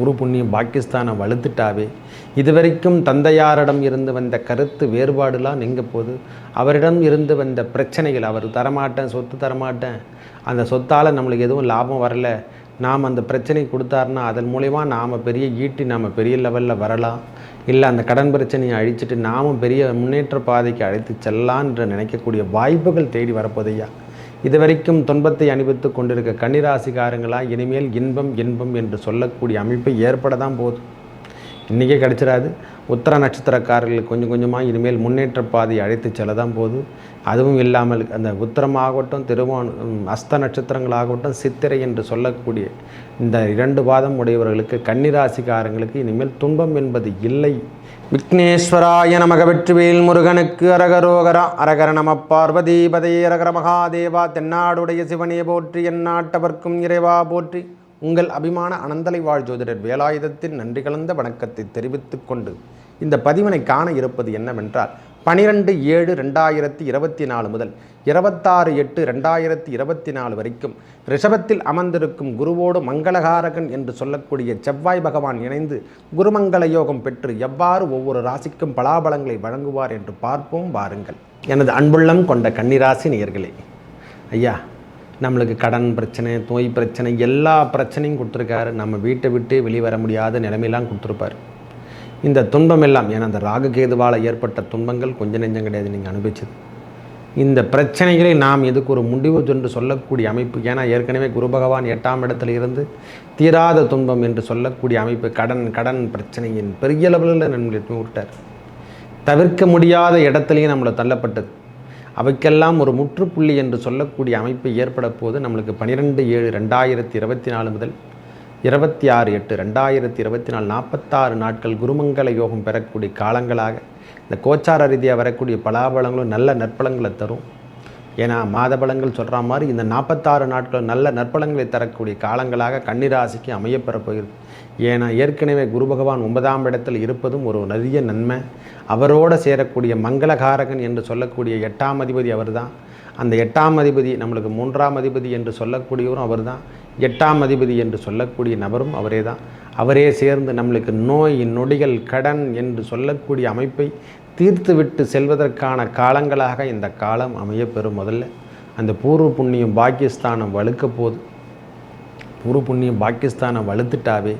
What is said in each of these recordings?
குரு புண்ணியம் பாகிஸ்தானை வலுத்துட்டாவே. இதுவரைக்கும் தந்தையாரிடம் இருந்து வந்த கருத்து வேறுபாடுலாம் நீங்க போது? அவரிடம் இருந்து வந்த பிரச்சனைகள் அவர் தரமாட்டேன் சொத்து தரமாட்டேன் அந்த சொத்தால் நம்மளுக்கு எதுவும் லாபம் வரல. நாம் அந்த பிரச்சனை கொடுத்தாருன்னா அதன் மூலயமா நாம் பெரிய ஈட்டி நாம் பெரிய லெவலில் வரலாம். இல்லை அந்த கடன் பிரச்சனையை அழிச்சிட்டு நாமும் பெரிய முன்னேற்ற பாதைக்கு அழைத்து செல்லான்ற நினைக்கக்கூடிய வாய்ப்புகள் தேடி வரப்போதையா இதுவரைக்கும் துன்பத்தை அனுபவித்து கொண்டிருக்க கன்னிராசிகாரங்களா இனிமேல் இன்பம் இன்பம் என்று சொல்லக்கூடிய அமைப்பு ஏற்பட தான் போதும் இன்றைக்கே கிடச்சிடாது. உத்தர நட்சத்திரக்காரர்கள் கொஞ்சம் கொஞ்சமாக இனிமேல் முன்னேற்ற பாதையை அழைத்து செல்ல தான் போகுது. அதுவும் இல்லாமல் அந்த உத்தரமாகட்டும் திருவான் அஸ்த நட்சத்திரங்களாகட்டும் சித்திரை என்று சொல்லக்கூடிய இந்த இரண்டு பாதம் உடையவர்களுக்கு கன்னிராசிக்காரங்களுக்கு இனிமேல் துன்பம் என்பது இல்லை. விக்னேஸ்வராய நமக வெற்றிவேல் முருகனுக்கு அரகரோகரா அரகர நம பார்வதி அரகர மகாதேவா தென்னாடுடைய சிவனே போற்றி எந்நாட்டவர்க்கும் இறைவா போற்றி. உங்கள் அபிமான அனந்தலை வாழ் ஜோதிடர் வேலாயுதத்தின் நன்றி கலந்த வணக்கத்தை தெரிவித்துக் கொண்டு இந்த பதிவினை காண இருப்பது என்னவென்றால் பனிரெண்டு ஏழு ரெண்டாயிரத்தி இருபத்தி நாலு முதல் இருபத்தாறு எட்டு ரெண்டாயிரத்தி இருபத்தி நாலு வரைக்கும் ரிஷபத்தில் அமர்ந்திருக்கும் குருவோடு மங்களகாரகன் என்று சொல்லக்கூடிய செவ்வாய் பகவான் இணைந்து குருமங்கள யோகம் பெற்று எவ்வாறு ஒவ்வொரு ராசிக்கும் பலாபலங்களை வழங்குவார் என்று பார்ப்போம் வாருங்கள். எனது அன்புள்ளம் கொண்ட கன்னிராசி நேயர்களே ஐயா நம்மளுக்கு கடன் பிரச்சனை நோய் பிரச்சனை எல்லா பிரச்சனையும் கொடுத்துருக்காரு. நம்ம வீட்டை விட்டு வெளியே வர முடியாத நிலைமையெல்லாம் கொடுத்துருப்பார். இந்த துன்பம் எல்லாம் ஏன்னா அந்த ராககேதுவால் ஏற்பட்ட துன்பங்கள் கொஞ்சம் நெஞ்சம் கிடையாது நீங்கள் அனுபவிச்சது. இந்த பிரச்சனைகளை நாம் இதுக்கு ஒரு முடிவு என்று சொல்லக்கூடிய அமைப்பு ஏன்னா ஏற்கனவே குரு பகவான் எட்டாம் இடத்துல இருந்து தீராத துன்பம் என்று சொல்லக்கூடிய அமைப்பு கடன் கடன் பிரச்சனையின் பெரிய லெவலில் நம்மளை விட்டார் தவிர்க்க முடியாத இடத்துலையும் நம்மளை தள்ளப்பட்டது. அவைக்கெல்லாம் ஒரு முற்றுப்புள்ளி என்று சொல்லக்கூடிய அமைப்பு ஏற்பட போது நம்மளுக்கு பனிரெண்டு ஏழு ரெண்டாயிரத்தி இருபத்தி நாலு முதல் இருபத்தி ஆறு எட்டு ரெண்டாயிரத்தி இருபத்தி நாலு நாற்பத்தாறு நாட்கள் குருமங்கல யோகம் பெறக்கூடிய காலங்களாக இந்த கோச்சார ரீதியாக வரக்கூடிய பலாபலங்களும் நல்ல நற்பலங்களை தரும். ஏன்னா மாத பலங்கள் சொல்கிற மாதிரி இந்த நாற்பத்தாறு நாட்கள் நல்ல நற்பலங்களை தரக்கூடிய காலங்களாக கன்னிராசிக்கு அமையப்பெறப் போகிறது. ஏன்னா ஏற்கனவே குரு பகவான் ஒன்பதாம் இடத்தில் இருப்பதும் ஒரு நிறைய நன்மை. அவரோடு சேரக்கூடிய மங்களகாரகன் என்று சொல்லக்கூடிய எட்டாம் அதிபதி அவர்தான். அந்த எட்டாம் அதிபதி நம்மளுக்கு மூன்றாம் அதிபதி என்று சொல்லக்கூடியவரும் அவர்தான். எட்டாம் அதிபதி என்று சொல்லக்கூடிய நபரும் அவரே தான். அவரே சேர்ந்து நம்மளுக்கு நோய் நொடிகள் கடன் என்று சொல்லக்கூடிய அமைப்பை தீர்த்துவிட்டு செல்வதற்கான காலங்களாக இந்த காலம் அமையப்பெறும் முதல்ல. அந்த பூர்வ புண்ணியம் பாகிஸ்தானம் வலுக்க போது பூர்வ புண்ணியம் பாகிஸ்தானை வலுத்துட்டாவே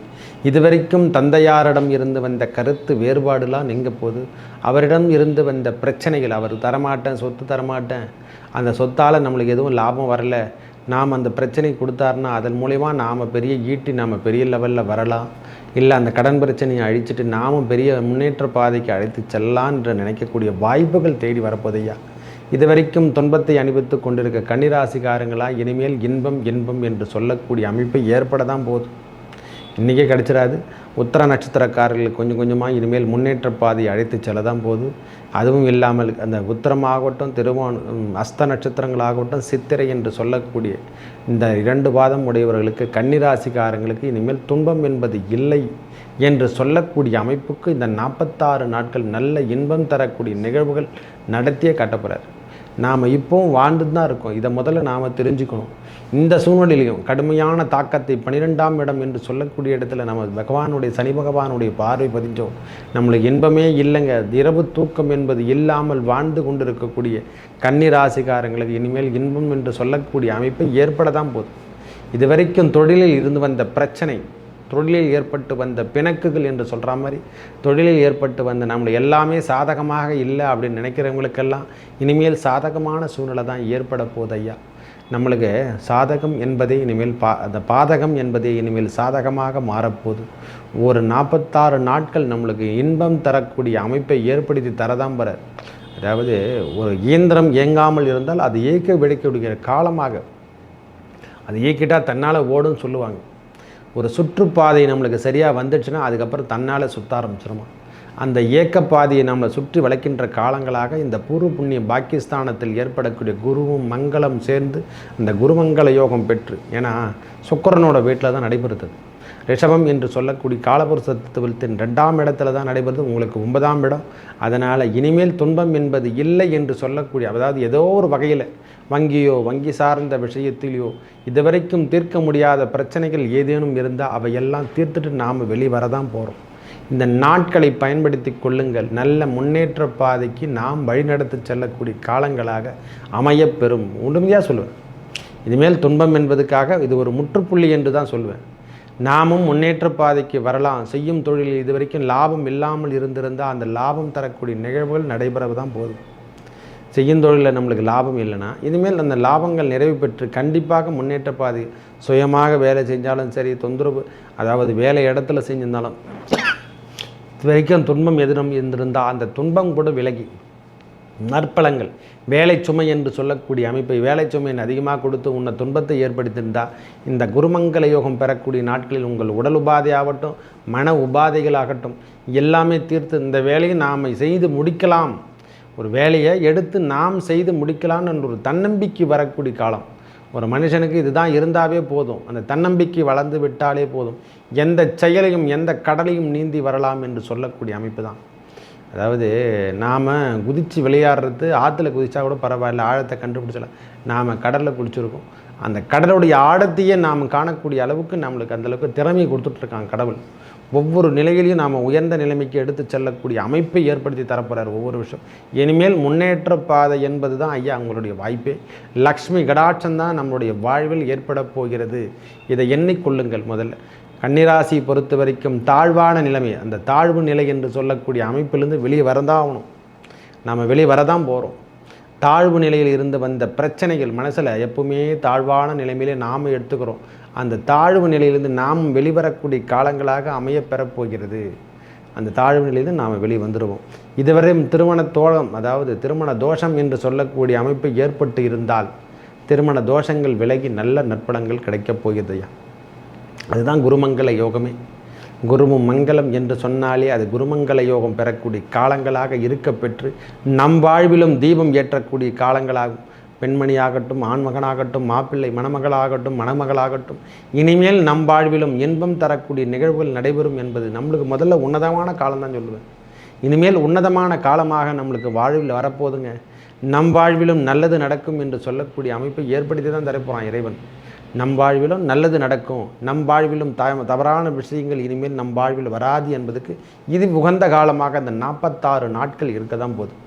இதுவரைக்கும் தந்தையாரிடம் இருந்து வந்த கருத்து வேறுபாடுலாம் நீங்க போது அவரிடம் இருந்து வந்த பிரச்சனைகள் அவர் தரமாட்டேன் சொத்து தரமாட்டேன் அந்த சொத்தால் நம்மளுக்கு எதுவும் லாபம் வரல நாம் அந்த பிரச்சனை கொடுத்தாருன்னா அதன் மூலயமா நாம் பெரிய ஈட்டி நாம் பெரிய லெவலில் வரலாம். இல்லை அந்த கடன் பிரச்சனையை அழிச்சிட்டு நாமும் பெரிய முன்னேற்ற பாதைக்கு அழைத்து செல்லான்ற நினைக்கக்கூடிய வாய்ப்புகள் தேடி வரப்போதையா இதுவரைக்கும் துன்பத்தை அனுபவித்து கொண்டிருக்க கன்னிராசிக்காரங்களா இனிமேல் இன்பம் இன்பம் என்று சொல்லக்கூடிய அமைப்பு ஏற்பட தான் போதும் இன்றைக்கே கிடச்சிடாது. உத்தர நட்சத்திரக்காரர்களுக்கு கொஞ்சம் கொஞ்சமாக இனிமேல் முன்னேற்ற பாதையை அழைத்து செல்ல தான் போகுது. அதுவும் இல்லாமல் அந்த உத்தரமாகட்டும் திருவோணம் அஸ்த நட்சத்திரங்களாகட்டும் சித்திரை என்று சொல்லக்கூடிய இந்த இரண்டு பாதம் உடையவர்களுக்கு கன்னிராசிக்காரங்களுக்கு இனிமேல் துன்பம் என்பது இல்லை என்று சொல்லக்கூடிய அமைப்புக்கு இந்த நாற்பத்தாறு நாட்கள் நல்ல இன்பம் தரக்கூடிய நிகழ்வுகள் நடத்தியே காட்டப்படுறார் நாம் இப்போவும் வாழ்ந்து தான் இருக்கோம். இதை முதல்ல நாம் தெரிஞ்சுக்கணும். இந்த சூழ்நிலையிலும் கடுமையான தாக்கத்தை பன்னிரெண்டாம் இடம் என்று சொல்லக்கூடிய இடத்துல நம்ம பகவானுடைய சனி பகவானுடைய பார்வை பதிஞ்சோம். நம்மளுக்கு இன்பமே இல்லைங்க. இரவு தூக்கம் என்பது இல்லாமல் வாழ்ந்து கொண்டிருக்கக்கூடிய கன்னி ராசிக்காரங்களுக்கு இனிமேல் இன்பம் என்று சொல்லக்கூடிய அமைப்பு ஏற்பட தான் போகுது. இதுவரைக்கும் தொழிலில் இருந்து வந்த பிரச்சனை தொழிலில் ஏற்பட்டு வந்த பிணக்குகள் என்று சொல்கிற மாதிரி தொழிலில் ஏற்பட்டு வந்த நம்மளை எல்லாமே சாதகமாக இல்லை அப்படின்னு நினைக்கிறவங்களுக்கெல்லாம் இனிமேல் சாதகமான சூழ்நிலை தான் ஏற்பட போகுது ஐயா. நம்மளுக்கு சாதகம் என்பதே இனிமேல் பா அந்த பாதகம் என்பதே இனிமேல் சாதகமாக மாறப்போகுது. ஒரு நாற்பத்தாறு நாட்கள் நம்மளுக்கு இன்பம் தரக்கூடிய அமைப்பை ஏற்படுத்தி தரதான் பெற அதாவது ஒரு இயந்திரம் இயங்காமல் இருந்தால் அது இயக்க விடைக்கக்கூடிய காலமாக அது இயக்கிட்டால் தன்னால் ஓடும் சொல்லுவாங்க. ஒரு சுற்றுப்பாதை நம்மளுக்கு சரியாக வந்துடுச்சுன்னா அதுக்கப்புறம் தன்னால் சுற்ற ஆரம்பிச்சிருமா? அந்த இயக்கப்பாதையை நம்மளை சுற்றி வளைக்கின்ற காலங்களாக இந்த பூர்வ புண்ணிய பாகிஸ்தானத்தில் ஏற்படக்கூடிய குருவும் மங்களம் சேர்ந்து அந்த குருமங்கள யோகம் பெற்று ஏன்னா சுக்கரனோட வீட்டில் தான் நடைபெறுது. ரிஷபம் என்று சொல்லக்கூடிய காலபுருஷ தத்துவத்தின் ரெண்டாம் இடத்துல தான் நடைபெறுது. உங்களுக்கு ஒன்பதாம் இடம். அதனால் இனிமேல் துன்பம் என்பது இல்லை என்று சொல்லக்கூடிய அதாவது ஏதோ ஒரு வகையில் வங்கியோ வங்கி சார்ந்த விஷயத்திலையோ இதுவரைக்கும் தீர்க்க முடியாத பிரச்சனைகள் ஏதேனும் இருந்தால் அவையெல்லாம் தீர்த்துட்டு நாம் வெளிவர தான் போகிறோம் இந்த நாட்களை பயன்படுத்தி கொள்ளுங்கள். நல்ல முன்னேற்ற பாதைக்கு நாம் வழிநடத்தி செல்லக்கூடிய காலங்களாக அமையப்பெறும் முழுமையாக சொல்லுவேன். இனிமேல் துன்பம் என்பதுக்காக இது ஒரு முற்றுப்புள்ளி என்று தான் சொல்லுவேன். நாமும் முன்னேற்ற பாதைக்கு வரலாம். செய்யும் தொழிலில் இதுவரைக்கும் லாபம் இல்லாமல் இருந்திருந்தால் அந்த லாபம் தரக்கூடிய நிகழ்வுகள் நடைபெறவு தான் போதும். செய்யும் தொழிலில் நம்மளுக்கு லாபம் இல்லைன்னா இனிமேல் அந்த லாபங்கள் நிறைவு பெற்று கண்டிப்பாக முன்னேற்ற பாதை சுயமாக வேலை செஞ்சாலும் சரி தொந்தரவு அதாவது வேலை இடத்துல செஞ்சிருந்தாலும் இது வரைக்கும் துன்பம் எதிரும் இருந்திருந்தால் அந்த துன்பம் கூட விலகி. நற்பலங்கள். வேலை சுமை என்று சொல்லக்கூடிய அமைப்பை வேலை சுமையின் அதிகமாக கொடுத்து உன்னை துன்பத்தை ஏற்படுத்தியிருந்தால் இந்த குருமங்கல யோகம் பெறக்கூடிய நாட்களில் உங்கள் உடல் உபாதை ஆகட்டும் மன உபாதைகளாகட்டும் எல்லாமே தீர்த்து இந்த வேலையை நாம் செய்து முடிக்கலாம். ஒரு வேலையை எடுத்து நாம் செய்து முடிக்கலாம் என்ற ஒரு தன்னம்பிக்கை வரக்கூடிய காலம். ஒரு மனுஷனுக்கு இதுதான் இருந்தாவே போதும். அந்த தன்னம்பிக்கை வளர்ந்து விட்டாலே போதும். எந்த செயலையும் எந்த கடலையும் நீந்தி வரலாம் என்று சொல்லக்கூடிய அமைப்பு தான். அதாவது நாம் குதித்து விளையாடுறது ஆற்றுல குதித்தா கூட பரவாயில்ல ஆழத்தை கண்டுபிடிச்சலாம் நாம் கடலில் குளிச்சிருக்கோம். அந்த கடலுடைய ஆழத்தையே நாம் காணக்கூடிய அளவுக்கு நம்மளுக்கு அந்தளவுக்கு திறமையை கொடுத்துட்ருக்காங்க கடவுள். ஒவ்வொரு நிலையிலையும் நாம் உயர்ந்த நிலைமைக்கு எடுத்து செல்லக்கூடிய அமைப்பை ஏற்படுத்தி தரப்போகிறார் ஒவ்வொரு விஷயம் இனிமேல் முன்னேற்ற பாதை என்பது தான் ஐயா உங்களுடைய வாய்ப்பே. லக்ஷ்மி கடாட்சம் தான் நம்மளுடைய வாழ்வில் ஏற்பட போகிறது. இதை எண்ணிக்கொள்ளுங்கள் முதல்ல. கன்னிராசி பொறுத்த வரைக்கும் தாழ்வான நிலைமை. அந்த தாழ்வு நிலை என்று சொல்லக்கூடிய அமைப்பிலிருந்து வெளியே வரதான் ஆகணும் நாம் வெளியே வரதான் போகிறோம் தாழ்வு நிலையில் இருந்து வந்த பிரச்சனைகள் மனசில் எப்பவுமே தாழ்வான நிலைமையிலே நாம் எடுத்துக்கிறோம். அந்த தாழ்வு நிலையிலிருந்து நாம் வெளிவரக்கூடிய காலங்களாக அமையப்பெறப் போகிறது அந்த தாழ்வு நிலையிலிருந்து நாம் வெளியே வந்துடுவோம் இதுவரையும் திருமண தோழம் அதாவது திருமண தோஷம் என்று சொல்லக்கூடிய அமைப்பு ஏற்பட்டு இருந்தால் திருமண தோஷங்கள் விலகி நல்ல நற்பலங்கள் கிடைக்கப் போகிறது ஐயா அதுதான் குருமங்கள யோகமே. குருமும் மங்களம் என்று சொன்னாலே அது குருமங்கள யோகம் பெறக்கூடிய காலங்களாக இருக்க பெற்று நம் வாழ்விலும் தீபம் ஏற்றக்கூடிய காலங்களாகும். பெண்மணியாகட்டும் ஆண்மகனாகட்டும் மாப்பிள்ளை மணமகளாகட்டும் மணமகளாகட்டும் இனிமேல் நம் வாழ்விலும் இன்பம் தரக்கூடிய நிகழ்வுகள் நடைபெறும் என்பது நம்மளுக்கு முதல்ல உன்னதமான காலம்தான் சொல்லுவேன். இனிமேல் உன்னதமான காலமாக நம்மளுக்கு வாழ்வில் வரப்போதுங்க நம் வாழ்விலும் நல்லது நடக்கும் என்று சொல்லக்கூடிய அமைப்பை ஏற்படுத்தி தான் தரப்போகிறான் இறைவன். நம் வாழ்விலும் நல்லது நடக்கும். நம் வாழ்விலும் த தவறான விஷயங்கள் இனிமேல் நம் வாழ்வில் வராது என்பதுக்கு இது உகந்த காலமாக அந்த நாற்பத்தாறு நாட்கள் இருக்க தான் போதும்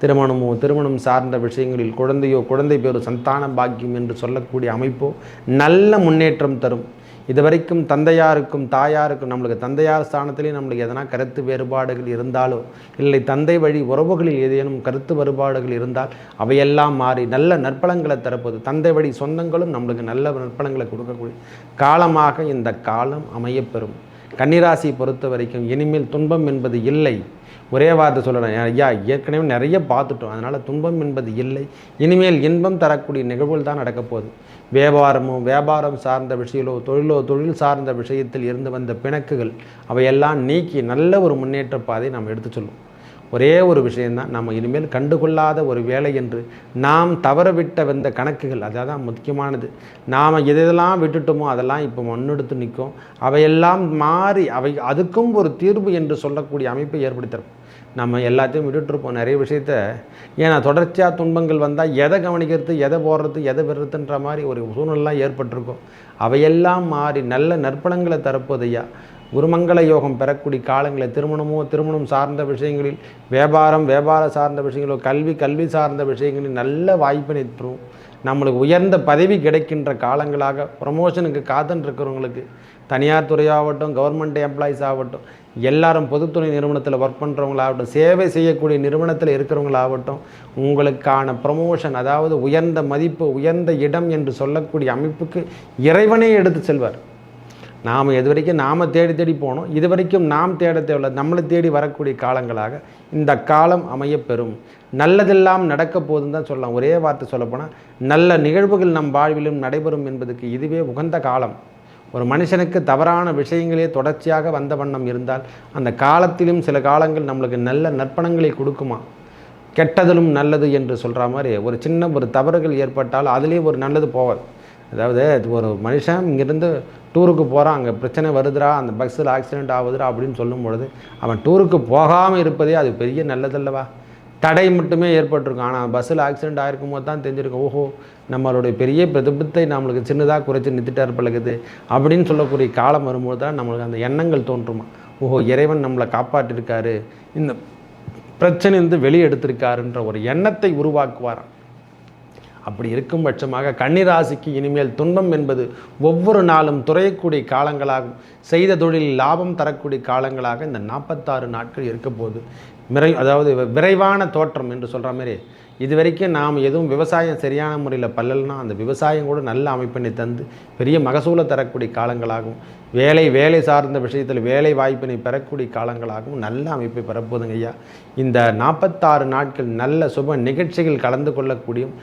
திருமணமோ திருமணம் சார்ந்த விஷயங்களில் குழந்தையோ குழந்தை பேரோ சந்தான பாக்கியம் என்று சொல்லக்கூடிய அமைப்போ நல்ல முன்னேற்றம் தரும். இதுவரைக்கும் தந்தையாருக்கும் தாயாருக்கும் நம்மளுக்கு தந்தையார் ஸ்தானத்திலேயும் நம்மளுக்கு எதனா கருத்து வேறுபாடுகள் இருந்தாலோ இல்லை தந்தை வழி உறவுகளில் ஏதேனும் கருத்து வேறுபாடுகள் இருந்தால் அவையெல்லாம் மாறி நல்ல நற்பலங்களை தரப்போது தந்தை வழி சொந்தங்களும் நம்மளுக்கு நல்ல நற்பலங்களை கொடுக்கக்கூடிய காலமாக இந்த காலம் அமையப்பெறும். கன்னிராசி பொறுத்த வரைக்கும் இனிமேல் துன்பம் என்பது இல்லை. ஒரே வார்த்தை சொல்கிறேன் ஐயா ஏற்கனவே நிறைய பார்த்துட்டோம். அதனால் துன்பம் என்பது இல்லை. இனிமேல் இன்பம் தரக்கூடிய நிகழ்வுகள் தான் நடக்கப்போகுது. வியாபாரமோ வியாபாரம் சார்ந்த விஷயங்களோ தொழிலோ தொழில் சார்ந்த விஷயத்தில் இருந்து வந்த பிணக்குகள் அவையெல்லாம் நீக்கி நல்ல ஒரு முன்னேற்ற பாதை நாம் எடுத்து சொல்லுவோம். ஒரே ஒரு விஷயந்தான் நம்ம இனிமேல் கண்டுகொள்ளாத ஒரு வேலை என்று நாம் தவறவிட்ட வந்த கணக்குகள் அதான் முக்கியமானது. நாம் எதெல்லாம் விட்டுட்டோமோ அதெல்லாம் இப்போ முன்னெடுத்து நிற்கும். அவையெல்லாம் மாறி அவை அதுக்கும் ஒரு தீர்வு என்று சொல்லக்கூடிய அமைப்பை ஏற்படுத்தரும் நம்ம எல்லாத்தையும் விட்டுட்ருப்போம் நிறைய விஷயத்த. ஏன்னா தொடர்ச்சியாக துன்பங்கள் வந்தால் எதை கவனிக்கிறது எதை போடுறது எதை விடுறதுன்ற மாதிரி ஒரு சூழ்நிலாம் ஏற்பட்டிருக்கும். அவையெல்லாம் மாறி நல்ல நற்பணங்களை தரப்போதையா குருமங்கள யோகம் பெறக்கூடிய காலங்களில் திருமணமோ திருமணம் சார்ந்த விஷயங்களில் வியாபாரம் வியாபார சார்ந்த விஷயங்களோ கல்வி கல்வி சார்ந்த விஷயங்களில் நல்ல வாய்ப்பினை தரும். நம்மளுக்கு உயர்ந்த பதவி கிடைக்கின்ற காலங்களாக ப்ரொமோஷனுக்கு காத்துன்னு தனியார் துறையாகட்டும் கவர்மெண்ட் எம்ப்ளாயீஸ் ஆகட்டும் எல்லாரும் பொதுத்துறை நிறுவனத்தில் ஒர்க் பண்ணுறவங்களாகட்டும் சேவை செய்யக்கூடிய நிறுவனத்தில் இருக்கிறவங்களாகட்டும் உங்களுக்கான ப்ரமோஷன் அதாவது உயர்ந்த மதிப்பு உயர்ந்த இடம் என்று சொல்லக்கூடிய அமைப்புக்கு இறைவனே எடுத்து செல்வார். நாம் இது வரைக்கும் நாம் தேடி தேடி போனோம். இது வரைக்கும் நாம் தேட தேவையில்லை. நம்மளை தேடி வரக்கூடிய காலங்களாக இந்த காலம் அமையப்பெறும். நல்லதெல்லாம் நடக்க போதுன்னு தான் சொல்லலாம். ஒரே வார்த்தை சொல்லப்போனால் நல்ல நிகழ்வுகள் நம் வாழ்விலும் நடைபெறும் என்பதுக்கு இதுவே உகந்த காலம். ஒரு மனுஷனுக்கு தவறான விஷயங்களே தொடர்ச்சியாக வந்த வண்ணம் இருந்தால் அந்த காலத்திலும் சில காலங்கள் நம்மளுக்கு நல்ல நற்பணங்களை கொடுக்குமா? கெட்டதிலும் நல்லது என்று சொல்கிற மாதிரி ஒரு சின்ன ஒரு தவறுகள் ஏற்பட்டால் அதிலே ஒரு நல்லது போவது அதாவது ஒரு மனுஷன் இங்கேருந்து டூருக்கு போகிறான் அங்கே பிரச்சனை வருதுடா அந்த பஸ்ஸில் ஆக்சிடென்ட் ஆகுதுடா அப்படின்னு சொல்லும் பொழுது அவன் டூருக்கு போகாமல் இருப்பதே அது பெரிய நல்லதல்லவா? தடை மட்டுமே ஏற்பட்டிருக்கும். ஆனால் பஸ்ஸில் ஆக்சிடென்ட் ஆகிருக்கும் போது தான் தெரிஞ்சிருக்கும். ஓஹோ நம்மளுடைய பெரிய பிரதிபத்தை நம்மளுக்கு சின்னதாக குறைச்சி நிறுத்திட்டார் பழகுது அப்படின்னு சொல்லக்கூடிய காலம் வரும்போது தான் நம்மளுக்கு அந்த எண்ணங்கள் தோன்றுமா? ஓஹோ இறைவன் நம்மளை காப்பாற்றிருக்காரு. இந்த பிரச்சனையிலிருந்து வெளியே எடுத்திருக்காருன்ற ஒரு எண்ணத்தை உருவாக்குவாராம். அப்படி இருக்கும் பட்சமாக கன்னிராசிக்கு இனிமேல் துன்பம் என்பது ஒவ்வொரு நாளும் துறையக்கூடிய காலங்களாகும். செய்த தொழிலில் லாபம் தரக்கூடிய காலங்களாக இந்த நாற்பத்தாறு நாட்கள் இருக்க போகுது விரை அதாவது விரைவான தோற்றம் என்று சொல்கிற மாதிரி இது வரைக்கும் நாம் எதுவும் விவசாயம் சரியான முறையில் பல்லல்னா அந்த விவசாயம் கூட நல்ல அமைப்பினை தந்து பெரிய மகசூலை தரக்கூடிய காலங்களாகும் வேலை வேலை சார்ந்த விஷயத்தில் வேலை வாய்ப்பினை பெறக்கூடிய காலங்களாகவும் நல்ல அமைப்பை பெறப்போதுங்க ஐயா. இந்த நாற்பத்தாறு நாட்கள் நல்ல சுப நிகழ்ச்சிகள் கலந்து கொள்ளக்கூடியும்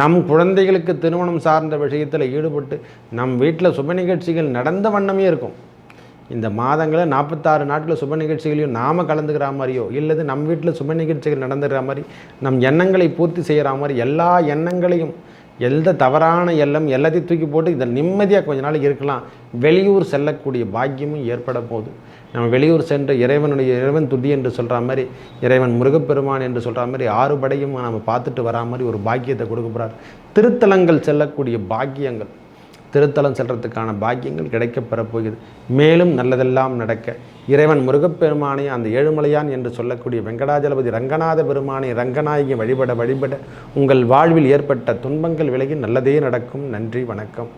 நம் குழந்தைகளுக்கு திருமணம் சார்ந்த விஷயத்தில் ஈடுபட்டு நம் வீட்டில் சுப நிகழ்ச்சிகள் நடந்த வண்ணமே இருக்கும். இந்த மாதங்களை நாற்பத்தாறு நாட்கள் சுப நிகழ்ச்சிகளையும் நாம் கலந்துக்கிற மாதிரியோ இல்லது நம் வீட்டில் சுப நிகழ்ச்சிகள் நடந்துக்கிற மாதிரி நம் எண்ணங்களை பூர்த்தி செய்கிற மாதிரி எல்லா எண்ணங்களையும் எந்த தவறான எல்லம் எல்லாத்தையும் தூக்கி போட்டு இதை நிம்மதியாக கொஞ்ச நாளைக்கு இருக்கலாம். வெளியூர் செல்லக்கூடிய பாக்கியமும் ஏற்பட போகுது. நம்ம வெளியூர் சென்று இறைவனுடைய இறைவன் துதி என்று சொல்கிற மாதிரி இறைவன் முருகப்பெருமான் என்று சொல்கிற மாதிரி ஆறு படையும் நம்ம பார்த்துட்டு வரா மாதிரி ஒரு பாக்கியத்தை கொடுக்க போகிறார் திருத்தலங்கள் செல்லக்கூடிய பாக்கியங்கள். திருத்தலம் செல்றதுக்கான பாக்கியங்கள் கிடைக்கப்பெறப் போகிறது மேலும் நல்லதெல்லாம் நடக்க. இறைவன் முருகப்பெருமானை அந்த ஏழுமலையான் என்று சொல்லக்கூடிய வெங்கடாஜலபதி ரங்கநாத பெருமானை ரங்கநாயகி வழிபட வழிபட உங்கள் வாழ்வில் ஏற்பட்ட துன்பங்கள் விலகி நல்லதே நடக்கும். நன்றி வணக்கம்.